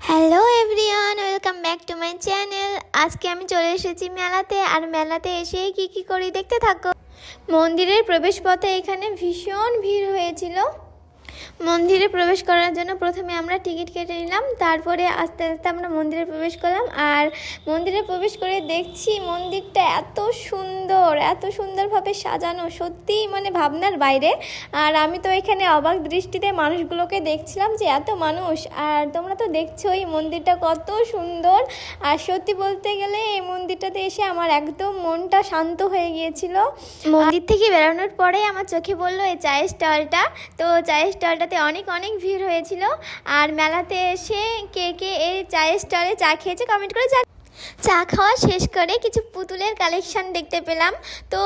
Hello everyone welcome back to my channel আজকে আমি চলে এসেছি মেলাতে, আর মেলাতে এসে কি কি করি দেখতে থাকো। মন্দিরের প্রবেশপথে এখানে ভীষণ ভিড় হয়েছিল। মন্দিরে প্রবেশ করার জন্য প্রথমে আমরা টিকিট কেটে নিলাম, তারপরে আস্তে আস্তে আমরা মন্দিরে প্রবেশ করলাম। আর মন্দিরে প্রবেশ করে দেখছি মন্দিরটা এত সুন্দর, এত সুন্দরভাবে সাজানো, সত্যিই মানে ভাবনার বাইরে। আর আমি তো এখানে অবাক দৃষ্টিতে মানুষগুলোকে দেখছিলাম যে এত মানুষ, আর তোমরা তো দেখছ দেখছোই মন্দিরটা কত সুন্দর। আর সত্যি বলতে গেলে এই মন্দিরটাতে এসে আমার একদম মনটা শান্ত হয়ে গিয়েছিল। মন্দির থেকে বেরোনোর পরে আমার চোখে বলল এই চায়ের স্টলটা। তো চায়ের স্টলটাতে অনেক অনেক ভিড় হয়েছিল। আর মেলাতে এসে কে কে এই চায়ের স্টলে চা খেয়েছে কমেন্ট করে যা চা খাওয়া শেষ করে কিছু পুতুলের কালেকশন দেখতে পেলাম। তো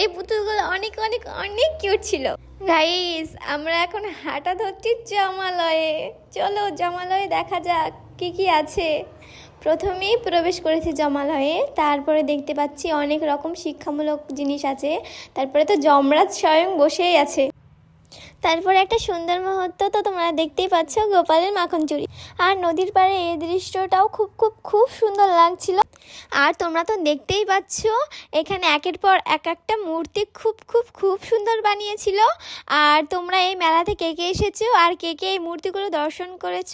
এই পুতুলগুলো অনেক অনেক অনেক কিউট ছিল। গাইস আমরা এখন হাঁটা ধরছি জমালয়ে। চলো জমালয়ে দেখা যাক কি কি আছে। প্রথমেই প্রবেশ করেছি জমালয়ে। তারপরে দেখতে পাচ্ছি অনেক রকম শিক্ষামূলক জিনিস আছে। তারপরে তো যমরাজ স্বয়ং বসেই আছে। তারপরে একটা সুন্দর মুহূর্ত তো তোমরা দেখতেই পাচ্ছ, গোপালের মাখন চুরি। আর নদীর পাড়ে এই দৃশ্যটাও খুব খুব খুব সুন্দর লাগছিল। আর তোমরা তো দেখতেই পাচ্ছ, এখানে একের পর এক একটা মূর্তি খুব খুব খুব সুন্দর বানিয়েছিল। আর তোমরা এই মেলাতে কে কে এসেছ আর কে কে এই মূর্তিগুলো দর্শন করেছ,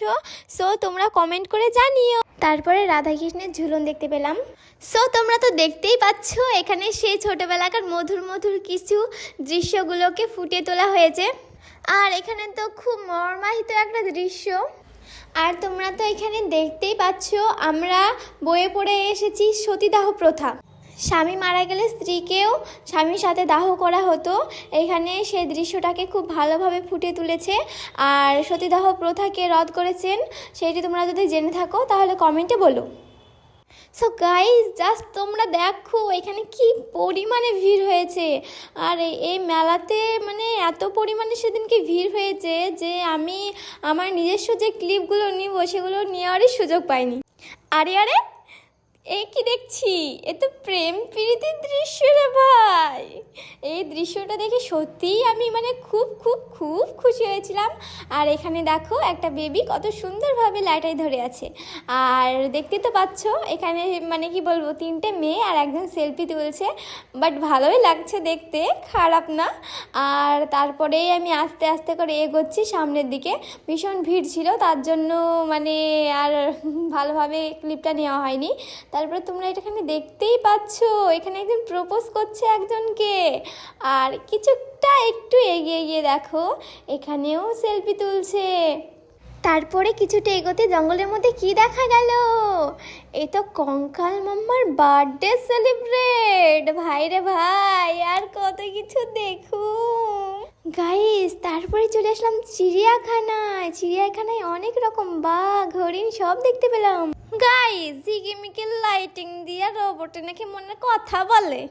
সো তোমরা কমেন্ট করে জানিও। তারপরে রাধাকৃষ্ণের ঝুলন দেখতে পেলাম। সো তোমরা তো দেখতেই পাচ্ছ, এখানে সেই ছোটবেলাকার মধুর মধুর কিছু দৃশ্যগুলোকে ফুটিয়ে তোলা হয়েছে। আর এখানে তো খুব মর্মাহিত একটা দৃশ্য। আর তোমরা তো এখানে দেখতেই পাচ্ছ, আমরা বয়ে পড়ে এসেছি সতীদাহ প্রথা। স্বামী মারা গেলে স্ত্রীকেও স্বামীর সাথে দাহ করা হতো। এখানে সেই দৃশ্যটাকে খুব ভালোভাবে ফুটিয়ে তুলেছে। আর সতীদাহ প্রথাকে রদ করেছেন, সেটি তোমরা যদি জেনে থাকো, তাহলে কমেন্টে বলো। সো গাইজ জাস্ট তোমরা দেখো, এখানে কি পরিমাণে ভিড় হয়েছে। আর এই- মেলাতে মানে এত পরিমাণে সেদিনকে ভিড় হয়েছে যে আমি আমার নিজস্ব যে ক্লিপগুলো নিব, সেগুলো নেওয়ারই সুযোগ পাইনি। আরে আরে, এ কি দেখছি? এ তো প্রেম প্রীতির দৃশ্য রে ভাই। এই দৃশ্যটা দেখে সত্যিই আমি মানে খুব খুব খুব খুশি হয়েছিলাম। আর এখানে দেখো একটা বেবি কত সুন্দরভাবে লাইটাই ধরে আছে। আর দেখতে তো পাচ্ছ, এখানে মানে কি বলব, তিনটে মেয়ে আর একজন সেলফি তুলছে। বাট ভালোই লাগছে দেখতে, খারাপ না। আর তারপরেই আমি আস্তে আস্তে করে এগোচ্ছি সামনের দিকে। ভীষণ ভিড় ছিল, তার জন্য মানে আর ভালোভাবে ক্লিপটা নেওয়া হয়নি। তারপরে তোমরা এটা এখানে দেখতেই পাচ্ছ, এখানে একজন প্রপোজ করছে একজনকে আর কিছুটা একটু এগিয়ে গিয়ে দেখো, এখানেও সেলফি তুলছে। তারপরে কিছুটা এগোতে জঙ্গলের মধ্যে কি দেখা গেল? এই তো কঙ্কাল মাম্মার বার্থডে সেলিব্রেট ভাই রে ভাই, আর কত কিছু দেখুন গাইস তারপরে চলে আসলাম চিড়িয়াখানায়। চিড়িয়াখানায় অনেক রকম বাঘ, হরিণ সব দেখতে পেলাম। গাইস ঝিকিমিকির লাইটিং দিয়ে রোবটে নাকি মনে কথা বলে।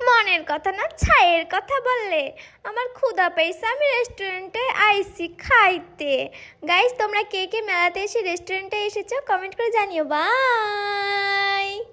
মনের কথা না, ছায়ের কথা বললে। আমার ক্ষুধা পেয়েছে আমি রেস্টুরেন্টে আইসি খাইতে। গাইস তোমরা কে কে মেলাতে এসে রেস্টুরেন্টে এসেছ? কমেন্ট করে জানিও। বাই